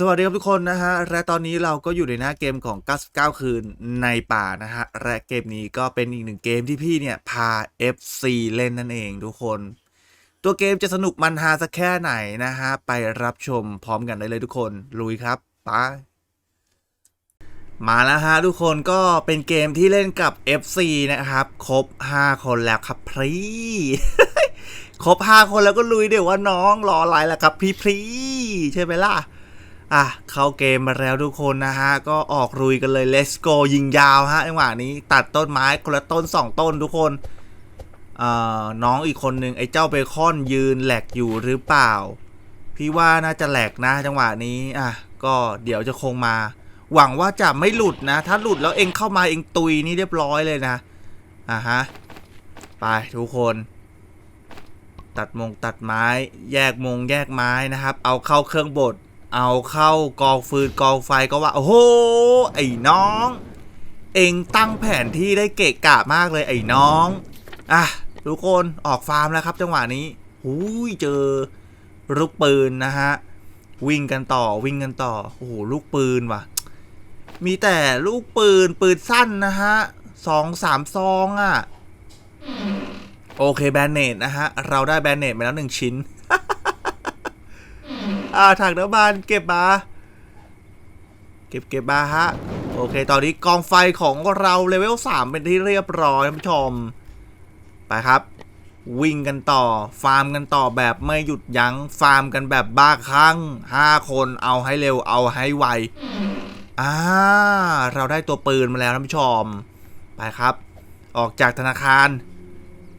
สวัสดีครับทุกคนนะฮะ และตอนนี้เราก็อยู่ในหน้าเกมของ 99 คืนในป่านะฮะ และเกมนี้ก็เป็นอีกหนึ่งเกมที่พี่เนี่ย พา FC เล่นนั่นเองทุกคน ตัวเกมจะสนุกมันฮาสักแค่ไหนนะฮะ ไปรับชมพร้อมกันได้เลยทุกคน ลุยครับไปมาแล้วฮะทุกคนก็เป็นเกมที่เล่นกับ FC นะครับ ครบ 5 คนแล้วครับพรีครบ 5 คนแล้วก็ลุยเดี๋ยวว่าน้องรออะไรล่ะครับพี่พรีใช่ไหมล่ะ อะเข้าเกมมาแล้วทุกคนนะฮะ ก็ออกรุยกันเลย let's go ยิงยาวฮะจังหวะนี้ตัดต้นไม้คนละต้น 2 ต้นทุกคนเออน้องอีกคนหนึ่งไอ้เจ้าเบคอนยืนแหลกอยู่หรือเปล่า พี่ว่าน่าจะแหลกนะจังหวะนี้อะก็เดี๋ยวจะคงมา หวังว่าจะไม่หลุดนะ ถ้าหลุดแล้วเองเข้ามาเองตุยนี่เรียบร้อยเลยนะอะฮะไปทุกคน ตัดมงตัดไม้ แยกมงแยกไม้นะครับ เอาเข้าเครื่องบด เอาเข้ากองฟืนกองไฟก็ว่า โอ้โห ไอ้น้อง เองตั้งแผนที่ได้เกะกะมากเลยไอ้น้องอะทุกคนออกฟาร์มแล้วครับ จังหวะนี้หูยเจอลูกปืนนะฮะ วิ่งกันต่อวิ่งกันต่อ โอ้โหลูกปืนว่ะ มีแต่ลูกปืนปืนสั้นนะฮะสองสามซองอะ โอเคแบนเนตนะฮะ เราได้แบนเนตมาแล้วหนึ่งชิ้น อ่าถังน้ำมันเก็บมาเก็บเก็บมาฮะ โอเค ตอนนี้กองไฟของเราเลเวล3เป็นที่เรียบร้อยท่านผู้ชม ไปครับ วิ่งกันต่อ ฟาร์มกันต่อแบบไม่หยุดยัง้ง ฟาร์มกันแบบบ้าคลั่ง5คนเอาให้เร็วเอาให้ไวอ่าเราได้ตัวปืนมาแล้วท่านผู้ชม ไปครับ ออกจากธนาคาร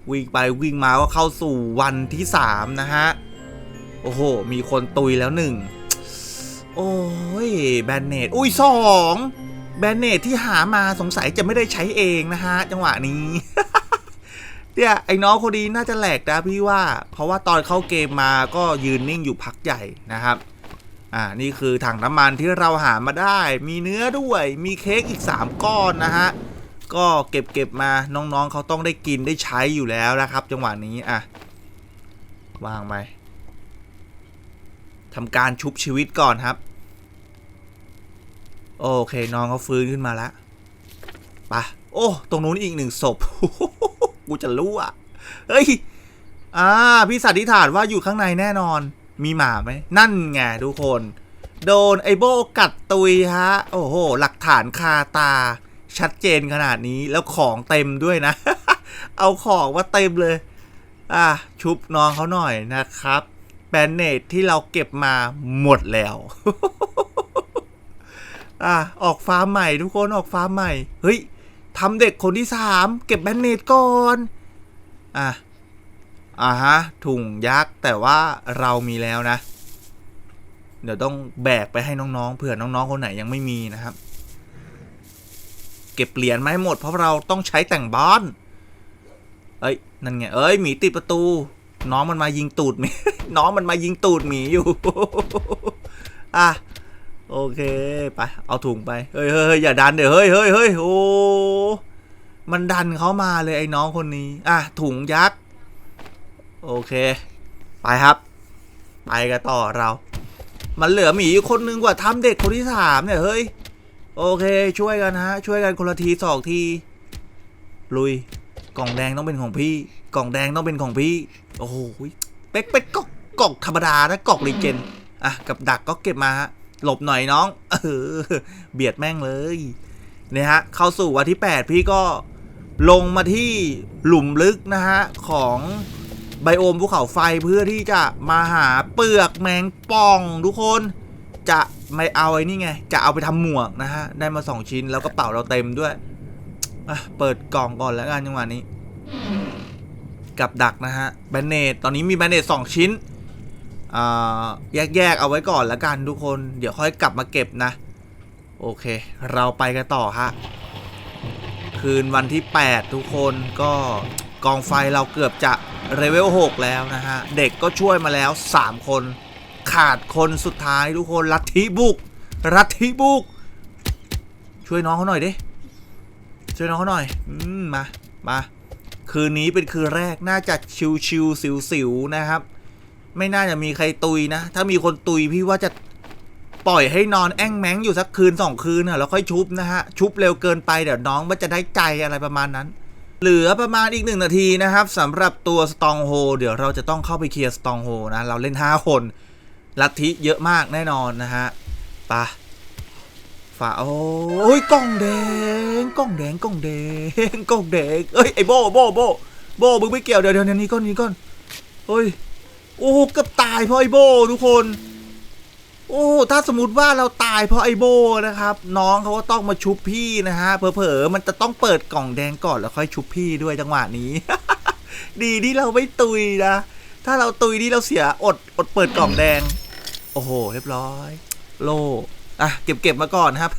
วิ่งไปวิ่งมาก็เข้าสู่วันที่ 3 นะฮะ โอ้โห มีคนตุยแล้วหนึ่ง โอ้ย แบนเนตอุ้ยสองแบนเนตที่หามาสงสัยจะไม่ได้ใช้เองนะฮะ จังหวะนี้ เนี่ยไอ้น้องคนนี้น่าจะแหลกนะพี่ว่า เพราะว่าตอนเข้าเกมมาก็ยืนนิ่งอยู่พักใหญ่นะครับ อ่า นี่คือถังน้ำมันที่เราหามาได้ มีเนื้อด้วย มีเค้กอีก 3 ก้อนนะฮะ ก็เก็บเก็บมา น้องๆเขาต้องได้กินได้ใช้อยู่แล้วนะครับ จังหวะนี้ อะ วางไป ทำการชุบชีวิตก่อนครับ โอเคน้องเขาฟื้นขึ้นมาแล้วไปะโอ้ ตรงนู้นอีกหนึ่งศพ กูจะรู้อะ เฮ้ย อ่า พี่สันนิษฐานว่าอยู่ข้างในแน่นอน มีหมาไหม นั่นไงทุกคน โดนไอโบกัดตุยฮะ โอ้โห หลักฐานคาตา ชัดเจนขนาดนี้ แล้วของเต็มด้วยนะ เอาของมาเต็มเลย อะ ชุบน้องเขาหน่อยนะครับ แบนเนตที่เราเก็บมาหมดแล้ว อะออกฟ้าใหม่ทุกคนออกฟ้าใหม่ เฮ้ยทำเด็กคนที่สามเก็บแบนเนตก่อน อะ อ่าฮะ ถุงยักษ์แต่ว่าเรามีแล้วนะ เดี๋ยวต้องแบกไปให้น้องๆ เผื่อน้องๆ คนไหนยังไม่มีนะครับ เก็บเหรียญมาให้หมดเพราะเราต้องใช้แต่งบ้าน เอ้ย นั่นไง เอ้ย หมีติดประตู น้องมันมายิงตูดหมี น้องมันมายิงตูดหมีอยู่ อะ โอเค ไป เอาถุงไป เฮ้ยเฮ้ยอย่าดันเดี๋ยว เฮ้ยเฮ้ยเฮ้ยโอ้ มันดันเขามาเลยไอ้น้องคนนี้ อะ ถุงยักษ์ โอเค ไปครับ ไปกันต่อเรา มันเหลือหมีอยู่คนนึงกว่าทำเด็กคนที่สามเนี่ย เฮ้ย โอเค ช่วยกันฮะ ช่วยกันคนละทีสองที ลุย กล่องแดงต้องเป็นของพี่ กล่องแดงต้องเป็นของพี่ โอ้โหเป๊กเป็กก็กล่องธรรมดานะกล่องรีเจนอะกับดักก็เก็บมาฮะหลบหน่อยน้องเออเบียดแม่งเลยเนี่ยฮะเข้าสู่วันที่ 8 พี่ก็ลงมาที่หลุมลึกนะฮะ ของไบโอมภูเขาไฟเพื่อที่จะมาหาเปลือกแมงป่องทุกคน จะไม่เอาไอ้นี่ไง จะเอาไปทำหมวกนะฮะ ได้มา 2 ชิ้นแล้วกระเป๋าเราเต็มด้วยอะเปิดกล่องก่อนแล้วกันจังหวะนี้ กับดักนะฮะแบนเนตตอนนี้มีแบนเนตสองชิ้นแยกๆเอาไว้ก่อนแล้วกันทุกคน เดี๋ยวค่อยกลับมาเก็บนะ โอเค เราไปกันต่อฮะ คืนวันที่ 8 ทุกคนก็กองไฟเราเกือบจะเลเวล6แล้วนะฮะ เด็กก็ช่วยมาแล้ว 3 คน ขาดคนสุดท้ายทุกคนลัทธิบุกลัทธิบุก ช่วยน้องเขาหน่อยดิ ช่วยน้องเขาหน่อย อืม มา มา คืนนี้เป็นคืนแรกน่าจะชิวๆสิวๆนะครับ ไม่น่าจะมีใครตุยนะ ถ้ามีคนตุยพี่ว่าจะปล่อยให้นอนแอ่งแมงอยู่สักคืนสองคืนน่ะแล้วค่อยชุบนะฮะ ชุบเร็วเกินไปเดี๋ยวน้องมันจะได้ใจอะไรประมาณนั้น เหลือประมาณอีกหนึ่งนาทีนะครับสำหรับตัวสตองโฮเดี๋ยวเราจะต้องเข้าไปเคลียร์สตองโฮนะ เราเล่น 5 คนลัทธิเยอะมากแน่นอนนะฮะไปะ ฝาโอ้ยกล้องแดงกล้องแดงกล้องแดงกล้องแดงเอ้ยไอโบโบโบโบมึงไม่เกี่ยวเดี๋ยวเดี๋ยวนี้ก่อนนี้ก่อนเฮ้ยโอ้เกือบตายเพราะไอโบทุกคน โอ้ถ้าสมมติว่าเราตายเพราะไอโบนะครับ น้องเขาก็ต้องมาชุบพี่นะฮะเผลอๆมันจะต้องเปิดกล่องแดงก่อนแล้วค่อยชุบพี่ด้วยจังหวะนี้ ดีที่เราไม่ตุยนะถ้าเราตุยนี่เราเสียอดอดเปิดกล่องแดง โอ้โห เรียบร้อย โล อะเก็บเก็บมาก่อนครับ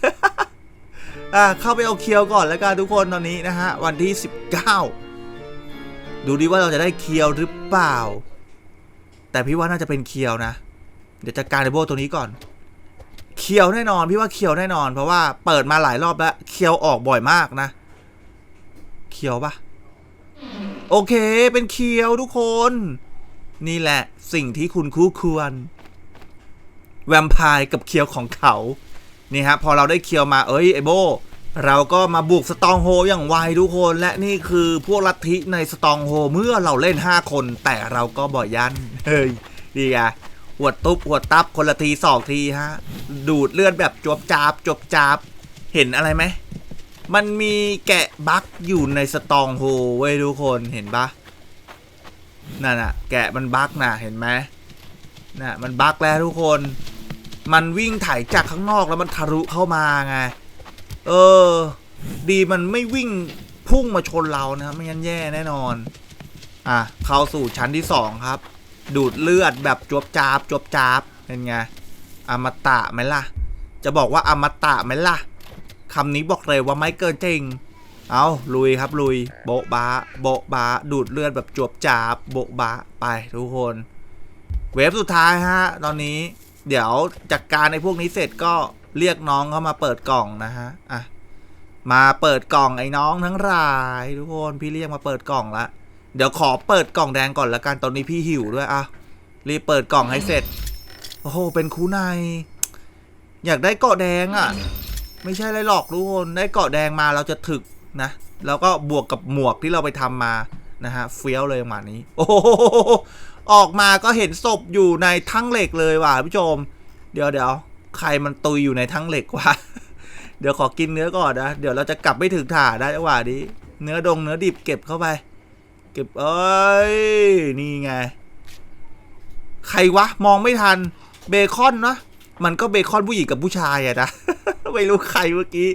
อะเข้าไปเอาเคียวก่อนแล้วกันทุกคนตอนนี้นะฮะวันที่ 19 ดูดิว่าเราจะได้เคียวหรือเปล่า แต่พี่ว่าน่าจะเป็นเคียวนะ เดี๋ยวจัดการไอโบตัวนี้ก่อน เคียวแน่นอนพี่ว่าเคียวแน่นอน เพราะว่าเปิดมาหลายรอบแล้วเคียวออกบ่อยมากนะ เคียวปะโอเคเป็นเคียวทุกคน นี่แหละสิ่งที่คุณคู่ควร แวมไพร์กับเคียวของเขานี่ฮะพอเราได้เคียวมาเอ้ยไอโบ เราก็มาบุกสตองโฮอย่างไวทุกคนและนี่คือพวกลัทธิในสตองโฮเมื่อเราเล่น 5 คน แต่เราก็บ่อยยันเฮ้ยดีไงหัวดตุ๊บหัวดตับคนละทีสองทีฮะ ดูดเลือดแบบจบจาบจบจาบ เห็นอะไรไหม มันมีแกะบั๊กอยู่ในสตองโฮเว้ยทุกคนเห็นปะนั่นน่ะแกะมันบั๊กน่ะเห็นไหมน่ะมันบั๊กแล้วทุกคน มันวิ่งไถจากข้างนอกแล้วมันทะลุเข้ามาไง เออ ดีมันไม่วิ่งพุ่งมาชนเรานะครับ ไม่งั้นแย่แน่นอน อะ เข้าสู่ชั้นที่สองครับ ดูดเลือดแบบจวบจาบจวบจาบเป็นไง อมตะไหมล่ะ จะบอกว่าอมตะไหมล่ะคำนี้บอกเลยว่าไม่เกินจริง เอาลุยครับลุย โบะบาโบะบาดูดเลือดแบบจวบจาบโบะบาไปทุกคน เวฟสุดท้ายฮะ ตอนนี้ เดี๋ยวจัดการในพวกนี้เสร็จก็เรียกน้องเข้ามาเปิดกล่องนะฮะ อะ มาเปิดกล่องไอ้น้องทั้งหลายทุกคนพี่เรียกมาเปิดกล่องละ เดี๋ยวขอเปิดกล่องแดงก่อนละกันตอนนี้พี่หิวด้วยอะ รีบเปิดกล่องให้เสร็จ โอ้โห เป็นคูในายอยากได้เกาะแดงอะ ไม่ใช่อะไรหรอกทุกคน ได้เกาะแดงมาเราจะถึกนะ แล้วก็บวกกับหมวกที่เราไปทำมานะฮะ เฟี้ยวเลยประมาณนี้ โอ้โห ออกมาก็เห็นศพอยู่ในทั้งเหล็กเลยว่ะผู้ชม เดี๋ยวเดี๋ยวใครมันตุยอยู่ในทั้งเหล็กวะเดี๋ยวขอกินเนื้อก่อนนะเดี๋ยวเราจะกลับไม่ถึงถ่าได้จังหวะนี้ เนื้อดงเนื้อดิบเก็บเข้าไป เก็บเอ้ยนี่ไง ใครวะมองไม่ทันเบคอนนะมันก็เบคอนผู้หญิงกับผู้ชายอะนะไม่รู้ใครเมื่อกี้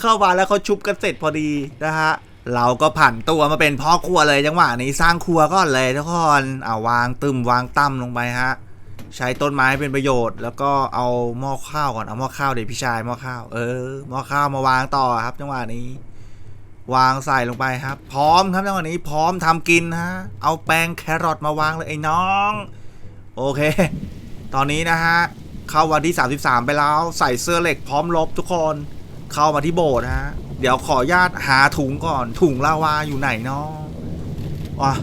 เข้ามาแล้วเขาชุบกันเสร็จพอดีนะฮะ เราก็ผันตัวมาเป็นพ่อครัวเลยจังหวะนี้สร้างครัวก่อนเลยทุกคนเอาวางตึมวางตั้มลงไปฮะ ใช้ต้นไม้เป็นประโยชน์ แล้วก็เอาหม้อข้าวก่อนเอาหม้อข้าวเดี๋ยวพี่ชายหม้อข้าวเออหม้อข้าวมาวางต่อครับ จังหวะนี้ วางใส่ลงไปครับ พร้อมครับจังหวะนี้พร้อมทำกินฮะเอาแป้งแครอทมาวางเลยไอ้น้อง โอเค ตอนนี้นะฮะเข้าวันที่ 33 ไปแล้วใส่เสื้อเหล็กพร้อมรบทุกคน เข้ามาที่โบสถ์ฮะ เดี๋ยวขอญาตหาถุงก่อน ถุงลาวาอยู่ไหนเนาะวะ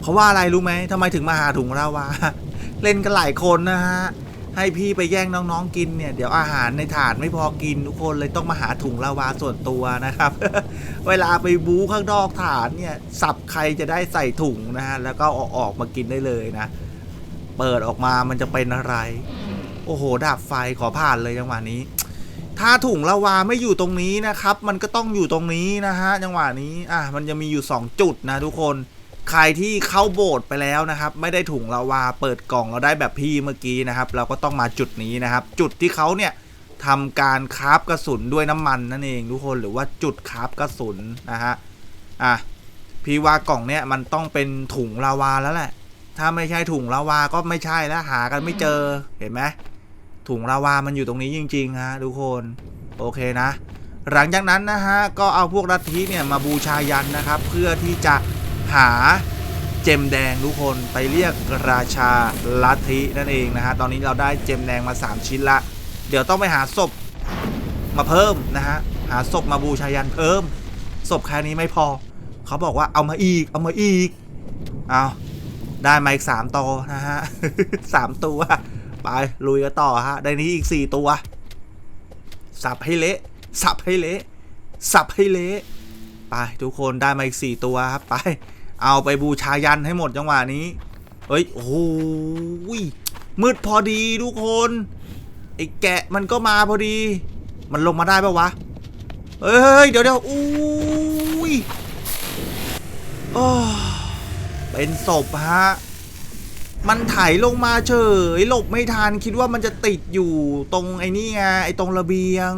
เพราว่าอะไรรู้ไหมทำไมถึงมาหาถุงลาวา เล่นกันหลายคนนะฮะ ให้พี่ไปแย่งน้องๆกินเนี่ย เดี๋ยวอาหารในถาดไม่พอกินทุกคนเลยต้องมาหาถุงลาวาส่วนตัวนะครับ เวลาไปบู๊ข้างนอกฐานเนี่ย สับใครจะได้ใส่ถุงนะฮะ แล้วก็เอาออกมากินได้เลยนะ เปิดออกมามันจะเป็นอะไร โอ้โหดาบไฟขอผ่านเลยจังหวะนี้ ถ้าถุงละวาไม่อยู่ตรงนี้นะครับ มันก็ต้องอยู่ตรงนี้นะฮะจังหวะนี้อะมันจะมีอยู่ 2 จุดนะทุกคนใครที่เข้าโบสถ์ไปแล้วนะครับ ไม่ได้ถุงละวาเปิดกล่องเราได้แบบพี่เมื่อกี้นะครับ เราก็ต้องมาจุดนี้นะครับ จุดที่เขาเนี่ยทำการคราฟกระสุนด้วยน้ำมันนั่นเองทุกคนหรือว่าจุดคราฟกระสุนนะฮะอะพี่ว่ากล่องเนี้ยมันต้องเป็นถุงลาวาแล้วแหละ ถ้าไม่ใช่ถุงลาวาก็ไม่ใช่แล้วหากันไม่เจอเห็นไหม ถุงลาวามันอยู่ตรงนี้จริง ๆ ฮะ ทุกคน โอเคนะ หลังจากนั้นนะฮะ ก็เอาพวกลัทธิเนี่ยมาบูชายันนะครับ เพื่อที่จะหาเจมแดงทุกคนไปเรียกราชาลัทธินั่นเองนะฮะ ตอนนี้เราได้เจมแดงมา 3 ชิ้นละ เดี๋ยวต้องไปหาศพมาเพิ่มนะฮะ หาศพมาบูชายันเพิ่ม ศพแค่นี้ไม่พอ เขาบอกว่าเอามาอีก เอามาอีก เอาได้มาอีกสามตัวนะฮะสามตัว ไปลุยกันต่อฮะได้นี้อีก4ตัว สับให้เละสับให้เละสับให้เละไปทุกคนได้มาอีกสี่ตัวครับไปเอาไปบูชายันให้หมดจังหวะนี้เฮ้ยโอ้หยมืดพอดีทุกคนไอ้แกะมันก็มาพอดี มันลงมาได้ปะวะเฮ้ยเดี๋ยวเดี๋ยวอุ้ยเป็นศพฮะ มันไถลงมาเฉยหลบไม่ทันคิดว่ามันจะติดอยู่ตรงไอ้นี่ไงไอ้ตรงระเบียง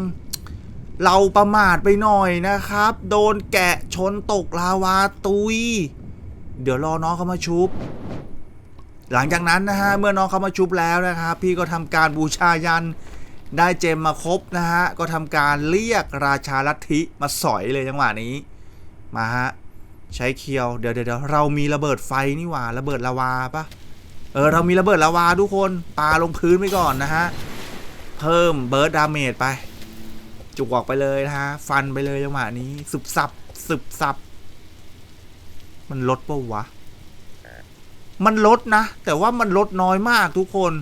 เราประมาทไปหน่อยนะครับ โดนแกะชนตกลาวาตุย เดี๋ยวรอน้องเขามาชุบ หลังจากนั้นนะฮะเมื่อน้องเขามาชุบแล้วนะครับ พี่ก็ทำการบูชายันได้เจมมาครบนะฮะก็ทำการเรียกราชาลัทธิมาสอยเลยจังหวะนี้มาฮะใช้เคียวเดี๋ยวเดี๋ยวเดี๋ยวเรามีระเบิดไฟนี่หว่าระเบิดลาวาปะ เออเรามีระเบิดลาวาทุกคนปาลงพื้นไปก่อนนะฮะ เพิ่มเบิร์ดดาเมจไป จุกออกไปเลยนะฮะ ฟันไปเลยจังหวะนี้สึบสับสึบสับ มันลดปะวะ มันลดนะ แต่ว่ามันลดน้อยมากทุกคน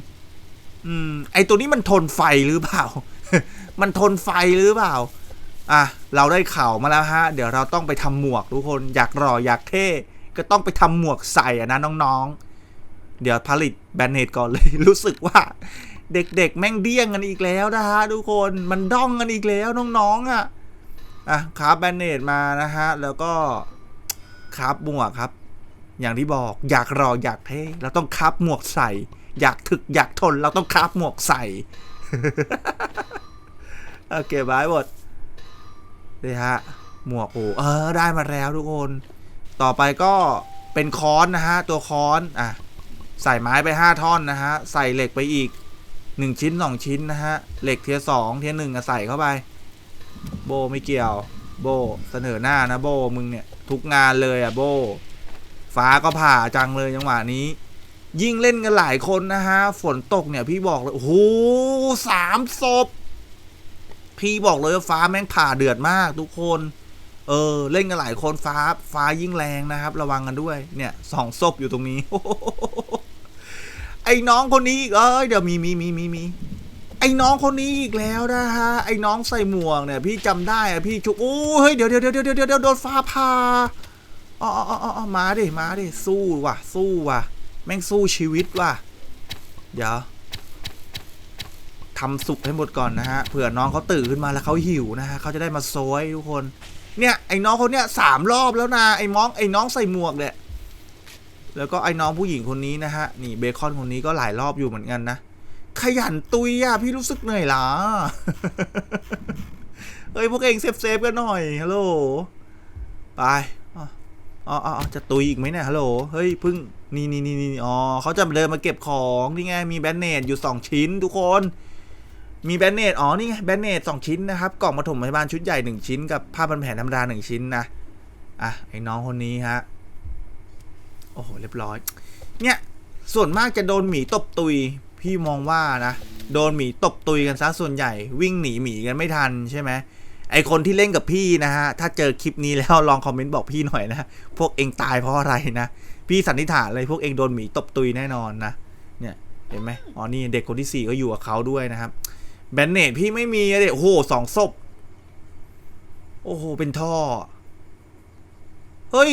อืม ไอตัวนี้มันทนไฟหรือเปล่า มันทนไฟหรือเปล่า อะ เราได้ข่าวมาแล้วฮะ เดี๋ยวเราต้องไปทำหมวกทุกคน อยากหล่ออยากเท่ ก็ต้องไปทำหมวกใส่อะนะน้องๆ เดี๋ยวผลิตแบนเนตก่อนเลย รู้สึกว่า เด็กๆ แม่งเดี้ยงกันอีกแล้วนะฮะทุกคนมันด้องกันอีกแล้วน้องๆอะอะคราฟแบนเนตมานะฮะ แล้วก็คราฟหมวกครับ อย่างที่บอกอยากรออยากเท่เราต้องคราฟหมวกใส่ อยากถึกอยากทนเราต้องคราฟหมวกใส่โอเคบายหมดนี่ฮะหมวกโอ้เออได้มาแล้วทุกคน ต่อไปก็เป็นค้อนนะฮะ ตัวค้อนอะ ใส่ไม้ไปห้าท่อนนะฮะ ใส่เหล็กไปอีกหนึ่งชิ้นสองชิ้นนะฮะ เหล็กเทียสองเทียหนึ่งใส่เข้าไป โบไม่เกี่ยว โบเสนอหน้านะโบมึงเนี่ย ทุกงานเลยอะโบ ฟ้าก็ผ่าจังเลยจังหวะนี้ ยิ่งเล่นกันหลายคนนะฮะ ฝนตกเนี่ยพี่บอกเลยโอ้โหสามศพพี่บอกเลยว่าฟ้าแม่งผ่าเดือดมากทุกคน เออ เล่นกันหลายคนฟ้าฟ้ายิ่งแรงนะครับ ระวังกันด้วยเนี่ยสองศพอยู่ตรงนี้ ไอ้น้องคนนี้อีกเอ้ยเดี๋ยวมีมีมีมีมีไอ้น้องคนนี้อีกแล้วนะฮะไอ้น้องใส่หมวกเนี่ย พี่จำได้อะพี่ชุกโอ้เฮ้ยเดี๋ยวเดี๋ยวเดี๋ยวเดี๋ยวเดี๋ยวโดนฟ้าผ่าอ๋ออ๋ออ๋ออ๋อมาดิมาดิสู้ว่ะ สู้ว่ะ แม่งสู้ชีวิตว่ะ เดี๋ยวทำสุกให้หมดก่อนนะฮะเผื่อน้องเขาตื่นขึ้นมาแล้วเขาหิวนะฮะเขาจะได้มาโซยทุกคน เนี่ยไอ้น้องคนเนี้ยสามรอบแล้วนะไอ้มองไอ้น้องใส่หมวกเนี่ยแล้วก็ไอ้น้องผู้หญิงคนนี้นะฮะนี่เบคอนคนนี้ก็หลายรอบอยู่เหมือนกันนะขยันตุยอะพี่รู้สึกเหนื่อยล้าเฮ้ยพวกเองเซฟเซฟกันหน่อยฮัลโหลไปอ๋ออ๋อออจะตุยอีกไหมเนี่ยฮัลโหลเฮ้ยพึ่งนี่นี่นี่นี่อ๋อเขาจะเดินมาเก็บของนี่ไงมีแบนเนตอยู่สองชิ้นทุกคน มีแบนเนตอ๋อ นี่ไงแบนเนตสองชิ้นนะครับ กล่องปฐมพยาบาลชุดใหญ่หนึ่งชิ้น กับผ้าพันแผลธรรมดาหนึ่งชิ้นนะ อะ ไอ้น้องคนนี้ฮะ โอ้โห เรียบร้อย เนี่ย ส่วนมากจะโดนหมีตบตุย พี่มองว่านะ โดนหมีตบตุยกันซะส่วนใหญ่ วิ่งหนีหมีกันไม่ทันใช่ไหมไอคนที่เล่นกับพี่นะฮะ ถ้าเจอคลิปนี้แล้วลองคอมเมนต์บอกพี่หน่อยนะ พวกเองตายเพราะอะไรนะ พี่สันนิษฐานเลยพวกเองโดนหมีตบตุยแน่นอนนะ เนี่ย เห็นไหมอ๋อ นี่เด็กคนที่สี่ก็อยู่กับเขาด้วยนะครับ แบนเนตพี่ไม่มีอะเด็กโอ้โหสองศพ โอ้โห เป็นท่อ เฮ้ย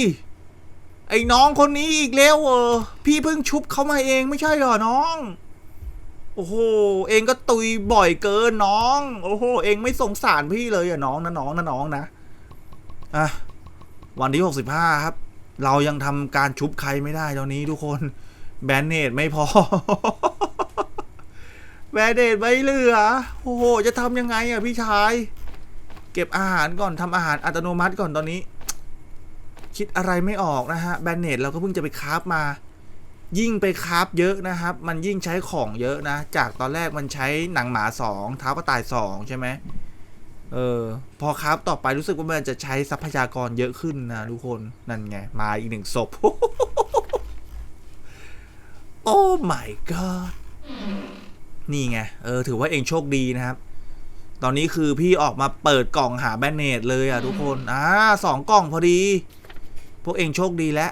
ไอ้น้องคนนี้อีกแล้วเออ พี่เพิ่งชุบเขามาเองไม่ใช่หรอน้อง โอ้โห เองก็ตุยบ่อยเกินน้อง โอ้โห เองไม่สงสารพี่เลยอะน้องนะน้องนะน้องนะ อะ วันที่หกสิบห้าครับ เรายังทำการชุบใครไม่ได้ตอนนี้ทุกคน แบนเนตไม่พอ แบนเนตไม่เหลือ โอ้โห จะทำยังไงอะพี่ชาย เก็บอาหารก่อนทำอาหารอัตโนมัติก่อนตอนนี้ คิดอะไรไม่ออกนะฮะ แบนเนตเราก็เพิ่งจะไปคราฟมา ยิ่งไปคราฟเยอะนะครับ มันยิ่งใช้ของเยอะนะ จากตอนแรกมันใช้หนังหมาสองเท้ากระต่ายสองใช่ไหมเออ พอคราฟต่อไปรู้สึกว่ามันจะใช้ทรัพยากรเยอะขึ้นนะทุกคน นั่นไง มาอีกหนึ่งศพ โอ้ my god นี่ไง เออ ถือว่าเองโชคดีนะครับ ตอนนี้คือพี่ออกมาเปิดกล่องหาแบนเนตเลยอะทุกคน อ่าสองกล่องพอดี พวกเองโชคดีแล้ว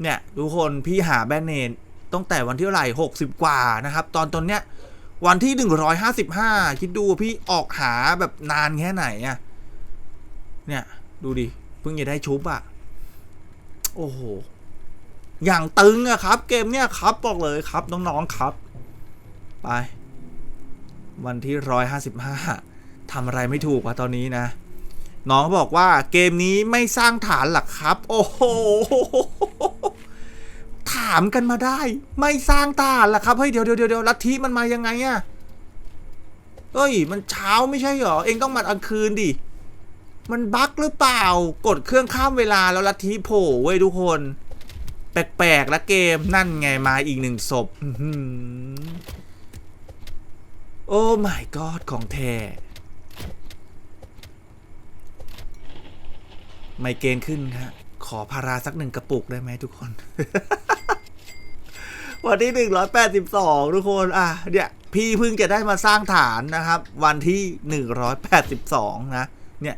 เนี่ยทุกคนพี่หาแบนเนตตั้งแต่วันที่เท่าไหร่หกสิบกว่านะครับ ตอนตอนเนี้ย วันที่หนึ่งร้อยห้าสิบห้าคิดดูพี่ออกหาแบบนานแค่ไหนอะเนี่ย ดูดิ เพิ่งจะได้ชุบอะ โอ้โห อย่างตึงอะครับ เกมเนี่ยครับบอกเลยครับน้องๆครับ ไป วันที่ร้อยห้าสิบห้าทำอะไรไม่ถูกวะตอนนี้นะ น้องบอกว่าเกมนี้ไม่สร้างฐานหรอครับ โอ้โหถามกันมาได้ ไม่สร้างฐานหรอครับเฮ้ยเดี๋ยวเดี๋ยวเดี๋ยวลัทธิมันมายังไงอะเฮ้ย มันเช้าไม่ใช่เหรอ เองต้องมากลางคืนดิมันบั๊กหรือเปล่า กดเครื่องข้ามเวลาแล้วลัทธิโผล่เว้ยทุกคน แปลกๆแล้วเกมนั่นไงมาอีกหนึ่งศพ โอ้ my god ของแท้ไมเกรนขึ้นครับขอพาราสักหนึ่งกระปุกได้ไหมทุกคน วันที่หนึ่งร้อยแปดสิบสองทุกคน อะ เนี่ย พี่เพิ่งจะได้มาสร้างฐานนะครับ วันที่หนึ่งร้อยแปดสิบสองนะ เนี่ย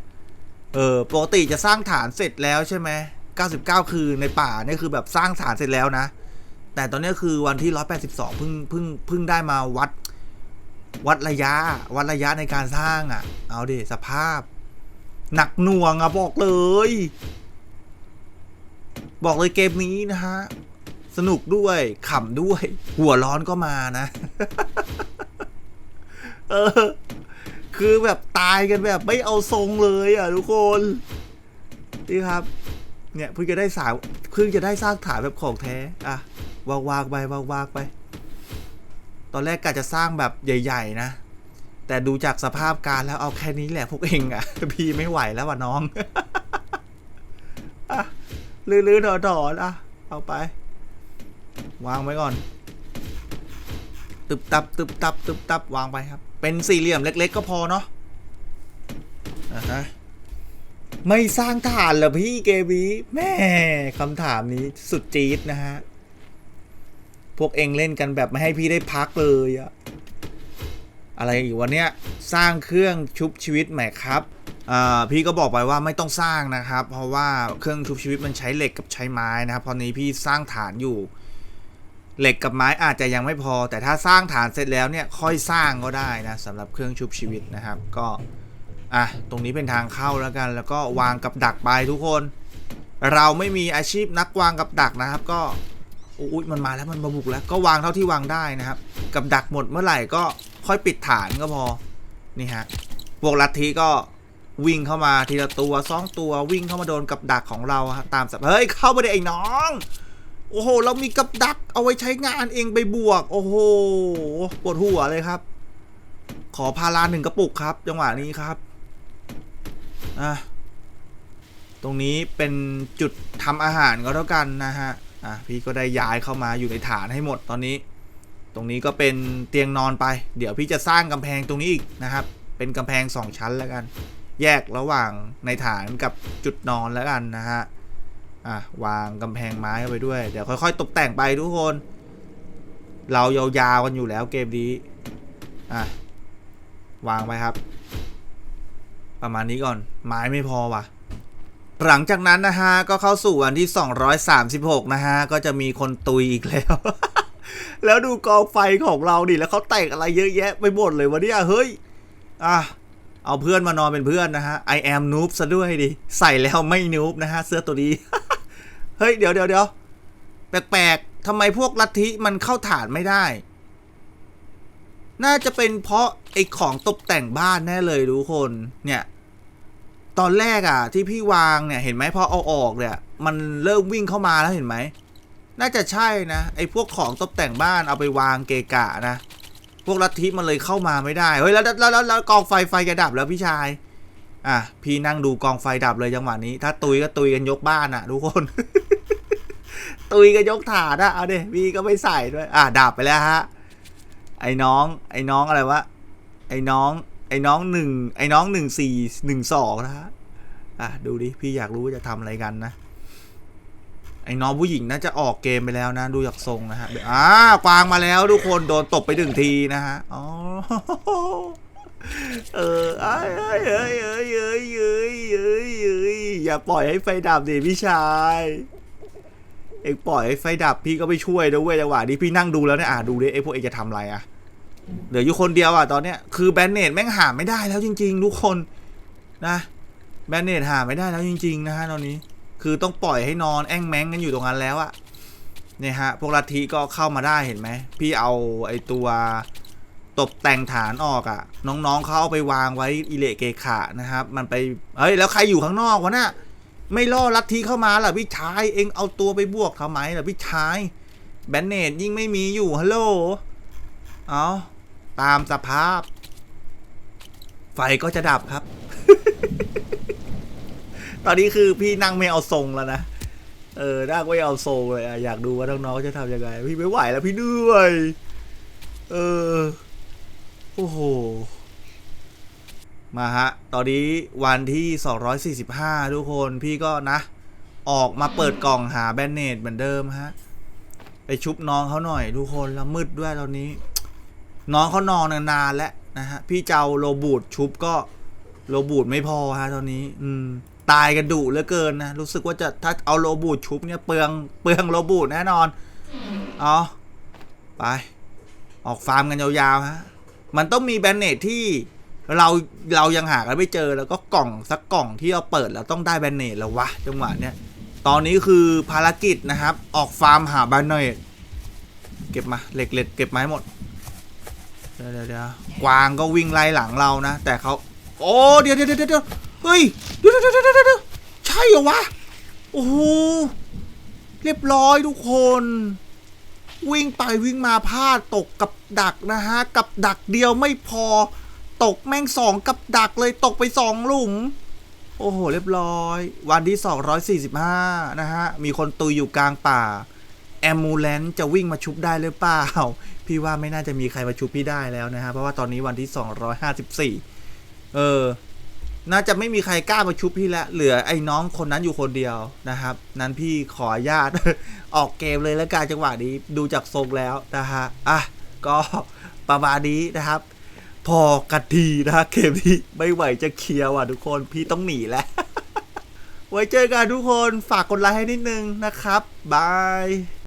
เออปกติจะสร้างฐานเสร็จแล้วใช่ไหมเก้าสิบเก้าคือในป่าเนี่ยคือแบบสร้างฐานเสร็จแล้วนะ แต่ตอนนี้คือวันที่ร้อยแปดสิบสองเพิ่งเพิ่งเพิ่งได้มาวัด วัดระยะ วัดระยะในการสร้างอะ เอาดิสภาพ หนักหน่วงอะบอกเลย บอกเลยเกมนี้นะฮะ สนุกด้วยขำด้วย หัวร้อนก็มานะ เออ คือแบบตายกันแบบไม่เอาทรงเลยอะทุกคนนี่ครับ เนี่ยเพิ่งจะได้สาวเพิ่งจะได้สร้างฐานแบบของแท้ อะวางวางๆไปวางวางๆไป อนแรกกะจะสร้างแบบใหญ่ ๆ นะ แต่ดูจากสภาพการแล้วเอาแค่นี้แหละพวกเองอะพี่ไม่ไหวแล้วว่ะน้องอะลื้อๆถอนๆอะเอาไป วางไว้ก่อน ตึบตับตึบตับตึบตับวางไปครับ เป็นสี่เหลี่ยมเล็ก ๆ ก็พอเนาะอะฮะไม่สร้างฐานเหรอพี่เกวีแม่คำถามนี้สุดจี๊ดนะฮะ พวกเองเล่นกันแบบไม่ให้พี่ได้พักเลยอะอะไรอีกวันเนี้ยสร้างเครื่องชุบชีวิตใหม่ครับพี่ก็บอกไปว่าไม่ต้องสร้างนะครับ เพราะว่าเครื่องชุบชีวิตมันใช้เหล็กกับใช้ไม้นะครับตอนนี้พี่สร้างฐานอยู่ เหล็กกับไม้อาจจะยังไม่พอ แต่ถ้าสร้างฐานเสร็จแล้วเนี่ยค่อยสร้างก็ได้นะสำหรับเครื่องชุบชีวิตนะครับ ก็อะตรงนี้เป็นทางเข้าแล้วกัน แล้วก็วางกับดักไปทุกคน เราไม่มีอาชีพนักวางกับดักนะครับ ก็ อุ้ยมันมาแล้วมันมาบุกแล้วก็วางเท่าที่วางได้นะครับ กับดักหมดเมื่อไหร่ก็ค่อยปิดฐานก็พอนี่ฮะพวกลัทธิก็วิ่งเข้ามาทีละตัวสองตัววิ่งเข้ามาโดนกับดักของเราฮะตามสับเฮ้ยเข้ามาได้ไอ้น้องโอ้โห เรามีกับดักเอาไว้ใช้งานเองไปบวก โอ้โหปวดหัวเลยครับ ขอพาราหนึ่งกระปุกครับ จังหวะนี้ครับอะตรงนี้เป็นจุดทำอาหารก็แล้วกันนะฮะ อะพี่ก็ได้ย้ายเข้ามาอยู่ในฐานให้หมดตอนนี้ ตรงนี้ก็เป็นเตียงนอนไป เดี๋ยวพี่จะสร้างกำแพงตรงนี้อีกนะครับ เป็นกำแพงสองชั้นแล้วกัน แยกระหว่างในฐานกับจุดนอนแล้วกันนะฮะอะวางกำแพงไม้เข้าไปด้วย เดี๋ยวค่อยๆ ตกแต่งไปทุกคน เรายาวๆกันอยู่แล้วเกมนี้อะวางไปครับ ประมาณนี้ก่อนไม้ไม่พอว่ะ หลังจากนั้นนะฮะก็เข้าสู่วันที่ 236 นะฮะ ก็จะมีคนตุยอีกแล้ว แล้วดูกองไฟของเราดิแล้วเขาแต่งอะไรเยอะแยะไปหมดเลยวะเนี่ยเฮ้ย อะ เอาเพื่อนมานอนเป็นเพื่อนนะฮะ I am noob ซะด้วยดิ ใส่แล้วไม่นูบนะฮะ เสื้อตัวนี้ เฮ้ย เดี๋ยวเดี๋ยวเดี๋ยวแปลกๆทำไมพวกลัทธิมันเข้าฐานไม่ได้ น่าจะเป็นเพราะไอ้ของตกแต่งบ้านแน่เลยทุกคนเนี่ย ตอนแรกอะ ที่พี่วางเนี่ยเห็นไหมพอเอาออกเนี่ย มันเริ่มวิ่งเข้ามาแล้วเห็นไหม น่าจะใช่นะ ไอ้พวกของตกแต่งบ้านเอาไปวางเกะกะนะ พวกลัทธิมันเลยเข้ามาไม่ได้ เฮ้ยแล้วแล้วแล้วแล้วกองไฟไฟจะดับแล้วพี่ชาย อะ พี่นั่งดูกองไฟดับเลยจังหวะนี้ ถ้าตุยก็ตุยกันยกบ้านอะทุกคน ตุยกันยกถาดอะเอาเดพี่ก็ไม่ใส่ด้วย อะดับไปแล้วฮะ ไอ้น้อง ไอ้น้องอะไรวะ ไอ้น้อง ไอ้น้องหนึ่งไอ้น้องหนึ่งสี่หนึ่งสองนะฮะอะดูดิพี่อยากรู้ว่าจะทำอะไรกันนะ ไอ้น้องผู้หญิงน่าจะออกเกมไปแล้วนะ ดูจากทรงนะฮะอ่ากวางมาแล้วทุกคนโดนตบไปหนึ่งทีนะฮะอ๋อเออเอ้ยเอ้ยเอ้ยเอ้ยเอ้ยเอ้ยเอ้ยเอ้ยอย่าปล่อยให้ไฟดับดิพี่ชายเอ็งปล่อยให้ไฟดับพี่ก็ไปช่วยนะเว้ยจังหวะนี้พี่นั่งดูแล้วเนี่ยอะดูดิไอ้พวกเอ็งจะทำอะไรอะ เหลืออยู่คนเดียวอะตอนเนี้ยคือแบนเนตแม่งหาไม่ได้แล้วจริง ๆ ทุกคนนะแบนเนตหาไม่ได้แล้วจริง ๆ นะฮะตอนนี้ คือต้องปล่อยให้นอนแองแมงกันอยู่ตรงนั้นแล้วอะเนี่ยฮะพวกลัทธิก็เข้ามาได้เห็นไหมพี่เอาไอตัวตกแต่งฐานออกอะน้องๆเขาเอาไปวางไว้อิเลเกขะนะครับ มันไปเฮ้ยแล้วใครอยู่ข้างนอกวะน่ะไม่ล่อลัทธิเข้ามาเหรอพี่ชายเองเอาตัวไปบวกทำไมล่ะพี่ชายแบนเนตยิ่งไม่มีอยู่ฮัลโหลเอา ตามสภาพ ไฟก็จะดับครับ ตอนนี้คือพี่นั่งไม่เอาทรงแล้วนะเออนั่งไม่เอาทรงเลยอะอยากดูว่าน้องๆจะทำยังไง พี่ไม่ไหวแล้วพี่เหนื่อย เออ โอ้โห มาฮะ ตอนนี้วันที่ 245 ทุกคนพี่ก็นะ ออกมาเปิดกล่องหาแบนเนตเหมือนเดิมฮะ ไปชุบน้องเขาหน่อยทุกคนแล้วมืดด้วยตอนนี้ น้องเขานอนนานแล้วนะฮะ พี่เจ้าโรบูดชุบก็โรบูดไม่พอฮะตอนนี้ อืม ตายกันดุเหลือเกินนะ รู้สึกว่าจะถ้าเอาโรบูดชุบเนี่ยเปลืองเปลืองโรบูดแน่นอน เอาไป ออกฟาร์มกันยาวๆฮะ มันต้องมีแบนเนตที่เราเรายังหากันไม่เจอแล้วก็กล่องสักกล่องที่เราเปิดแล้วต้องได้แบนเนตแล้ววะจังหวะเนี้ยตอนนี้คือภารกิจนะครับ ออกฟาร์มหาแบนเนตเก็บมาเหล็กเหล็กเก็บมาให้หมด เดี๋ยวเดี๋ยวกวางก็วิ่งไล่หลังเรานะ แต่เขาโอ้เดี๋ยวเดี๋ยวเดี๋ยวเฮ้ยเดี๋ยวเดี๋ยวเดี๋ยวเดี๋ยวใช่เหรอวะโอ้โหเรียบร้อยทุกคน วิ่งไปวิ่งมาพลาดตกกับดักนะฮะ กับดักเดียวไม่พอ ตกแม่งสองกับดักเลยตกไปสองหลุม โอ้โห เรียบร้อย วันที่ 245 นะฮะ มีคนตุยอยู่กลางป่า แอมมูเลนจะวิ่งมาชุบได้หรือเปล่า พี่ว่าไม่น่าจะมีใครมาชุบพี่ได้แล้วนะฮะ เพราะว่าตอนนี้วันที่ 254 เออ น่าจะไม่มีใครกล้ามาชุบพี่แล้วเหลือไอ้น้องคนนั้นอยู่คนเดียวนะครับ นั้นพี่ขออนุญาต ออกเกมเลยแล้วการจังหวะนี้ดูจากทรงแล้วนะฮะ อะ ก็ประมาณนี้นะครับ พอกันทีนะฮะเกมนี้ไม่ไหวจะเคลียร์ว่ะทุกคนพี่ต้องหนีแล้ว ไว้เจอกันทุกคนฝากกดไลค์ให้นิดนึงนะครับบาย